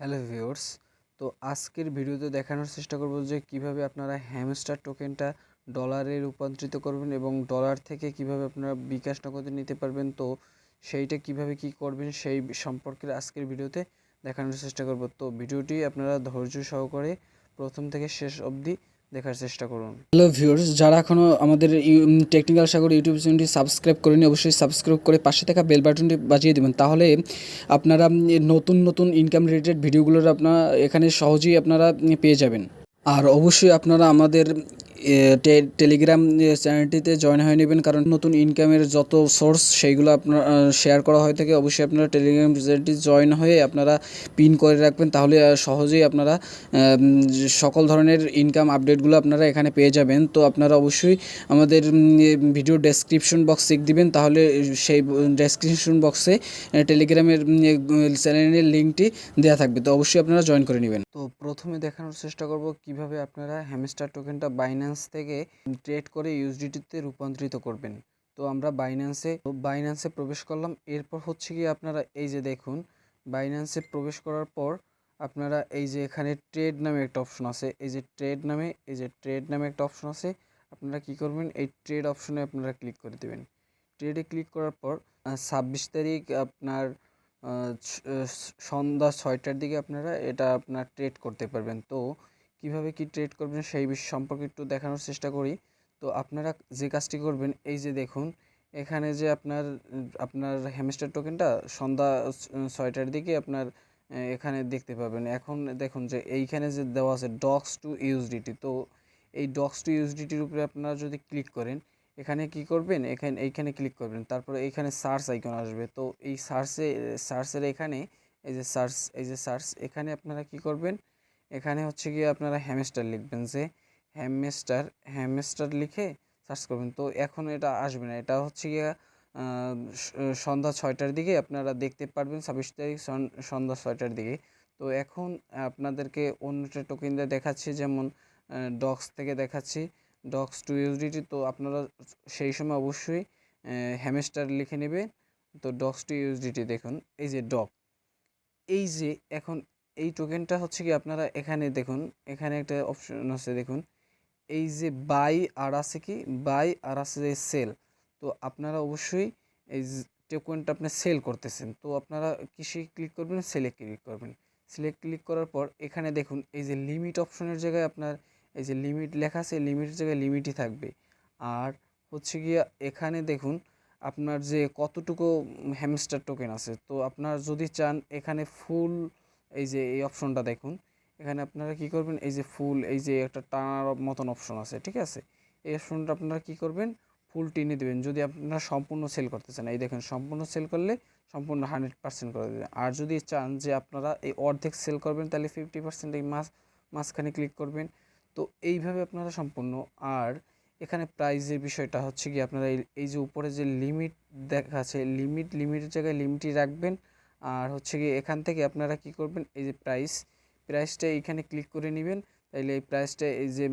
Hello viewers, তো আজকের ভিডিওতে দেখানোর চেষ্টা করব যে কীভাবে আপনারা হ্যামস্টার টোকেনটা ডলারে রূপান্তরিত করবেন এবং ডলার থেকে কীভাবে আপনারা বিকাশ নগদে নিতে পারবেন। তো সেইটা কীভাবে কি করবেন সেই সম্পর্কে আজকের ভিডিওতে দেখানোর চেষ্টা করব। তো ভিডিওটি আপনারা ধৈর্য সহকারে প্রথম থেকে শেষ অবধি দেখার চেষ্টা করুন। হ্যালো ভিউয়ার্স যারা এখনও আমাদের টেকনিক্যাল সাগর ইউটিউব চ্যানেলটি সাবস্ক্রাইব করেনি, অবশ্যই সাবস্ক্রাইব করে পাশে থাকা বেল বাটনটি বাজিয়ে দেবেন। তাহলে আপনারা নতুন নতুন ইনকাম রিলেটেড ভিডিওগুলোর আপনারা এখানে সহজেই আপনারা পেয়ে যাবেন। আর অবশ্যই আপনারা আমাদের টেলিগ্রাম চ্যানেলটিতে জয়েন হয়ে নেবেন। কারণ নতুন ইনকামের যত সোর্স সেইগুলো আপনার শেয়ার করা হয়ে থাকে। অবশ্যই আপনারা টেলিগ্রাম চ্যানেলটি জয়েন হয়ে আপনারা পিন করে রাখবেন। তাহলে সহজেই আপনারা সকল ধরনের ইনকাম আপডেটগুলো আপনারা এখানে পেয়ে যাবেন। তো আপনারা অবশ্যই আমাদের ভিডিও ডেসক্রিপশন বক্স চেক দিবেন। তাহলে, সেই ডেসক্রিপশন বক্সে টেলিগ্রামের চ্যানেলের লিঙ্কটি দেওয়া থাকবে। তো অবশ্যই আপনারা জয়েন করে নেবেন। তো প্রথমে দেখানোর চেষ্টা করব কীভাবে আপনারা হ্যামস্টার টোকেনটা বাইন্যান্স থেকে ট্রেড করে ইউএসডিটিতে রূপান্তরিত করবেন। তো আমরা বাইন্যান্সে বাইন্যান্সে প্রবেশ করলাম। এরপর হচ্ছে কি আপনারা এই যে দেখুন বাইন্যান্সে প্রবেশ করার পর আপনারা এই যে এখানে ট্রেড নামে একটা অপশন আছে। এই যে ট্রেড নামে, এই যে ট্রেড নামে একটা অপশন আছে। আপনারা কি করবেন? এই ট্রেড অপশনে আপনারা ক্লিক করে দেবেন। ট্রেডে ক্লিক করার পর ছাব্বিশ তারিখ আপনার সন্ধ্যা ছয়টার দিকে আপনারা এটা আপনার ট্রেড করতে পারবেন। তো কীভাবে কি ট্রেড করবেন সেই বিষয় সম্পর্কে একটু দেখানোর চেষ্টা করি। তো আপনারা যে কাজটি করবেন, এই যে দেখুন, এখানে যে আপনার আপনার হ্যামস্টার টোকেনটা সন্ধ্যা ছয়টার দিকে আপনার এখানে দেখতে পাবেন। এখন দেখুন যে এইখানে যে দেওয়া আছে ডক্স টু ইউএসডিটি তো এই ডক্স টু ইউএসডিটির উপরে আপনারা যদি ক্লিক করেন, এখানে কি করবেন? এখানে, এইখানে ক্লিক করবেন। তারপরে এইখানে সার্চ আইকন আসবে। তো এই সার্চে সার্চের এখানে, এই যে সার্চ এই যে সার্চ এখানে আপনারা কি করবেন? এখানে হচ্ছে গিয়ে আপনারা হ্যামস্টার লিখবেন যে হ্যামস্টার হ্যামস্টার লিখে সার্চ করবেন। তো এখন এটা আসবে না। এটা হচ্ছে গিয়ে সন্ধ্যা ছয়টার দিকে আপনারা দেখতে পারবেন, ছাব্বিশ তারিখ সন- সন্ধ্যা ছয়টার দিকে। তো এখন আপনাদেরকে অন্যটা টোকেন দিয়ে দেখাচ্ছি, যেমন ডক্স থেকে দেখাচ্ছি। ডক্স টু ইউএসডিটি তো আপনারা সেই সময় অবশ্যই হ্যামস্টার লিখে নেবে তো ডক্স টু ইউএসডিটি দেখুন, এই যে ডক এই যে এখন এই টোকেনটা হচ্ছে কি আপনারা এখানে দেখুন, এখানে একটা অপশন আছে দেখুন। এই যে বাই আর আছে কি বাই আর আছে যে সেল তো আপনারা অবশ্যই এই টোকেনটা আপনি সেল করতেছেন, তো আপনারা কিসে ক্লিক করবেন? সেলে ক্লিক করবেন। সেলে ক্লিক করার পর এখানে দেখুন, এই যে লিমিট অপশনের জায়গায় আপনার, এই যে লিমিট লেখা আছে লিমিটের জায়গায় লিমিটই থাকবে। আর হচ্ছে গিয়ে এখানে দেখুন, আপনার যে কতটুকু হ্যামস্টার টোকেন আছে, তো আপনার যদি চান এখানে ফুল এই যে এই অপশনটা দেখুন। এখানে আপনারা কি করবেন, এই যে ফুল, এই যে একটা টানার মতন অপশন আছে, ঠিক আছে? এই অপশনটা আপনারা কি করবেন, ফুল টেনে দেবেন। যদি আপনারা সম্পূর্ণ সেল করতে চান, এই দেখেন, সম্পূর্ণ সেল করলে সম্পূর্ণ হান্ড্রেড পার্সেন্ট করে দেবেন। আর যদি চান যে আপনারা এই অর্ধেক সেল করবেন, তাহলে ফিফটি পার্সেন্ট এই মাস, মাঝখানে ক্লিক করবেন। তো এইভাবে আপনারা সম্পূর্ণ। আর এখানে প্রাইজের বিষয়টা হচ্ছে কি, আপনারা এই যে উপরে যে লিমিট দেখা আছে লিমিট লিমিটের জায়গায় লিমিটই রাখবেন। আর হচ্ছে কি এখান থেকে আপনারা কি করবেন, এই যে প্রাইস প্রাইসটা এইখানে ক্লিক করে নেবেন, তাইলে এই প্রাইসটা এই যে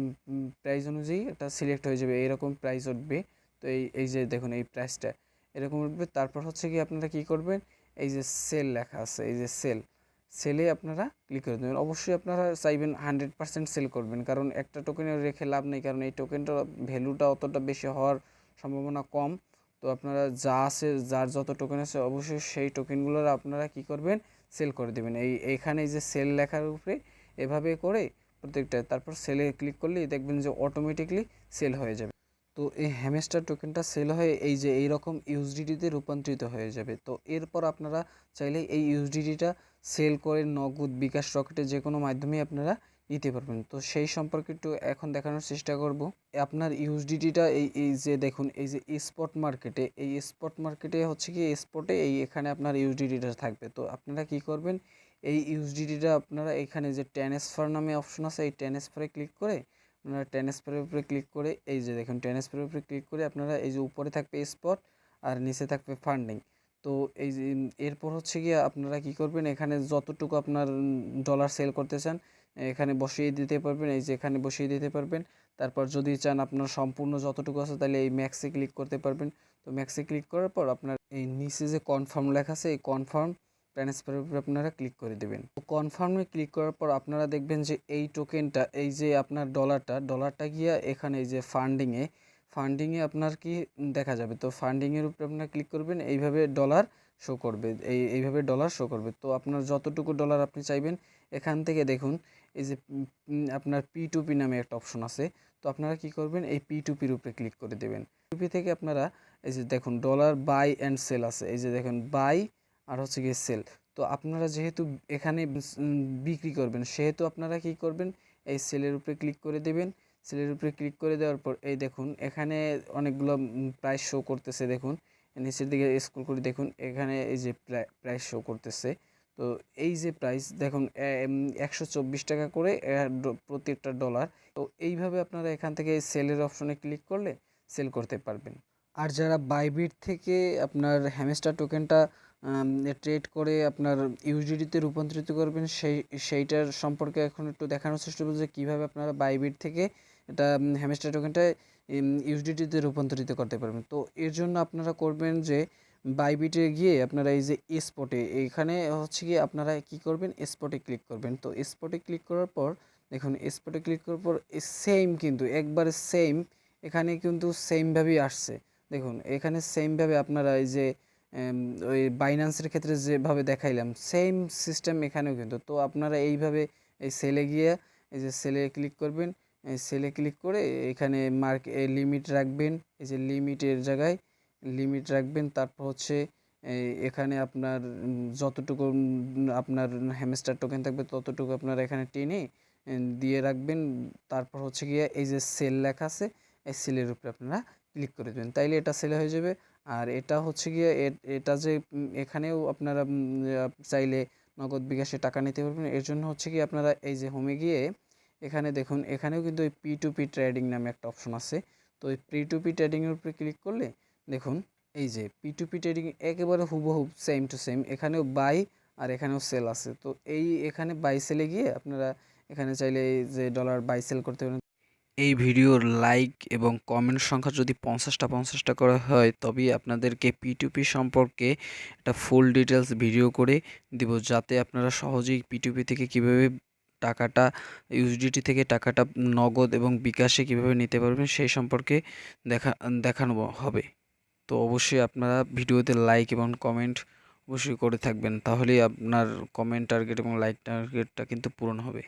প্রাইস অনুযায়ী এটা সিলেক্ট হয়ে যাবে, এরকম প্রাইস উঠবে। তো এই এই যে দেখুন এই প্রাইসটা এরকম উঠবে, তারপর হচ্ছে কি আপনারা কি করবেন, এই যে সেল লেখা আছে, এই যে সেল সেলে আপনারা ক্লিক করে দেবেন অবশ্যই আপনারা চাইবেন হান্ড্রেড পার্সেন্ট সেল করবেন, কারণ একটা টোকেনে রেখে লাভ নেই, কারণ এই টোকেনটার ভ্যালুটা অতটা বেশি হওয়ার সম্ভাবনা কম। তো আপনারা যা আছে, যার যত টোকেন আছে, অবশ্যই সেই টোকেনগুলোর আপনারা কি করবেন? সেল করে দেবেন। এই, এইখানে এই যে সেল লেখার উপরে এভাবে করে প্রত্যেকটা, তারপর সেলে ক্লিক করলেই দেখবেন যে অটোমেটিকলি সেল হয়ে যাবে। তো এই হ্যামেস্টার টোকেনটা সেল হয়ে এই যে এই রকম ইউএসডিটিতে রূপান্তরিত হয়ে যাবে। তো এরপর আপনারা চাইলে এই ইউএসডিটিটা সেল করে নগদ বিকাশ রকেটে যে কোনো মাধ্যমে আপনারা নিতে পারবেন। তো সেই সম্পর্কে একটু এখন দেখানোর চেষ্টা করব। আপনার ইউএসডিটিটা এই এই যে দেখুন, এই যে স্পট মার্কেটে এই স্পট মার্কেটে হচ্ছে কি স্পটে এই এখানে আপনার ইউএসডিটিটা থাকবে। তো আপনারা কি করবেন, এই ইউএসডিটিটা আপনারা এখানে যে ট্রান্সফার নামে অপশন আছে, এই ট্রান্সফারে ক্লিক করে আপনারা ট্রান্সফারের উপরে ক্লিক করে, এই যে দেখুন ট্রান্সফারের উপরে ক্লিক করে আপনারা এই যে উপরে থাকবে স্পট আর নিচে থাকবে ফান্ডিং তো এই এরপর হচ্ছে গিয়ে আপনারা কি করবেন, এখানে যতটুকু আপনার ডলার সেল করতে চান এখানে বসিয়ে দিতে পারবেন, এই যে এখানে বসিয়ে দিতে পারবেন। তারপর যদি চান আপনার সম্পূর্ণ যতটুকু আছে তাহলে এই ম্যাক্সে ক্লিক করতে পারবেন। তো ম্যাক্সে ক্লিক করার পর আপনার এই নিচে যে কনফার্ম লেখা আছে, এই কনফার্ম ট্রান্সফারের উপরে আপনারা ক্লিক করে দেবেন। তো কনফার্মে ক্লিক করার পর আপনারা দেখবেন যে এই টোকেনটা, এই যে আপনার ডলারটা ডলারটা গিয়া এখানে এই যে ফান্ডিংয়ে ফান্ডিংয়ে আপনার কি দেখা যাবে? তো ফান্ডিংয়ের উপরে আপনারা ক্লিক করবেন, এইভাবে ডলার শো করবে, এই, এইভাবে ডলার শো করবে। তো আপনার যতটুকু ডলার আপনি চাইবেন এখান থেকে দেখুন, এই যে আপনার পি টু পি নামে একটা অপশন আছে। তো আপনারা কি করবেন, এই পি টু পির উপরে ক্লিক করে দেবেন। পি থেকে আপনারা, এই যে দেখুন ডলার বাই অ্যান্ড সেল আছে। এই যে দেখুন বাই আর হচ্ছে গিয়ে সেল তো আপনারা যেহেতু এখানে বিক্রি করবেন, সেহেতু আপনারা কি করবেন, এই সেলের উপরে ক্লিক করে দেবেন। সেলের উপরে ক্লিক করে দেওয়ার পর, এই দেখুন, এখানে অনেকগুলো প্রাইস শো করতেছে, দেখুন। নিচের দিকে স্ক্রল করে দেখুন, এখানে এই যে প্রাইস শো করতেছে। তো এই যে প্রাইস দেখুন একশো চব্বিশ টাকা করে প্রত্যেকটা ডলার তো এইভাবে আপনারা এখান থেকে সেলের অপশনে ক্লিক করলে সেল করতে পারবেন। আর যারা বাইবিট থেকে আপনার হ্যামেস্টার টোকেনটা ট্রেড করে আপনার ইউজিডিতে রূপান্তরিত করবেন, সেই, সেইটার সম্পর্কে এখন একটু দেখানোর চেষ্টা করব যে কীভাবে আপনারা বাইবিট থেকে এটা হ্যামেস্টার টোকেনটা ইউজিডিতে রূপান্তরিত করতে পারবেন। তো এর জন্য আপনারা করবেন যে বাইবিটে গিয়ে আপনারা এই যে স্পটে এখানে হচ্ছে গিয়ে আপনারা কি করবেন? স্পটে ক্লিক করবেন। তো স্পটে ক্লিক করার পর, দেখুন স্পটে ক্লিক করার পর সেম কিন্তু, একবারে সেম এখানে কিন্তু সেমভাবেই আসছে। দেখুন, এখানে সেমভাবে আপনারা এই যে ওই বাইন্যান্সের ক্ষেত্রে যেভাবে দেখাইলাম সেম সিস্টেম এখানেও কিন্তু। তো আপনারা এইভাবে এই সেলে গিয়ে, এই যে সেলে ক্লিক করবেন সেলে ক্লিক করে এখানে মার্ক লিমিট রাখবেন। এই যে লিমিটের জায়গায় লিমিট রাখবেন। তারপর হচ্ছে এখানে আপনার যতটুকু আপনার হ্যামস্টার টোকেন থাকবে ততটুকু আপনারা এখানে টেনে দিয়ে রাখবেন। তারপর হচ্ছে গিয়ে এই যে সেল লেখা আছে, এই সেলের উপরে আপনারা ক্লিক করে দেবেন। তাইলে এটা সেল হয়ে যাবে। আর এটা হচ্ছে গিয়ে এটা যে এখানেও আপনারা চাইলে নগদ বিকাশে টাকা নিতে পারবেন। এর জন্য হচ্ছে কি আপনারা এই যে হোমে গিয়ে, এখানে দেখুন, এখানেও কিন্তু ওই পি টু পি ট্রেডিং নামে একটা অপশন আছে। তো ওই পি টু পি ট্রেডিংয়ের উপরে ক্লিক করলে দেখুন, এই যে পি টু পি ট্রেডিং একেবারে হুবহু সেম টু সেম এখানেও বাই আর এখানেও সেল আছে। তো এই এখানে বাই সেলে গিয়ে আপনারা এখানে চাইলে যে ডলার বাই সেল করতে পারেন। এই ভিডিওর লাইক এবং কমেন্ট সংখ্যা যদি পঞ্চাশটা পঞ্চাশটা করা হয়, তবেই আপনাদেরকে পি টু পি সম্পর্কে একটা ফুল ডিটেলস ভিডিও করে দিব, যাতে আপনারা সহজেই পি টু পি থেকে কীভাবে টাকাটা ইউএসডিটি থেকে টাকাটা নগদ এবং বিকাশে কীভাবে নিতে পারবেন, সেই সম্পর্কে দেখা, দেখানো হবে। তো অবশ্যই আপনারা ভিডিওতে লাইক এবং কমেন্ট অবশ্যই করে থাকবেন। তাহলেই আপনার কমেন্ট টার্গেট এবং লাইক টার্গেটটা কিন্তু পূরণ হবে।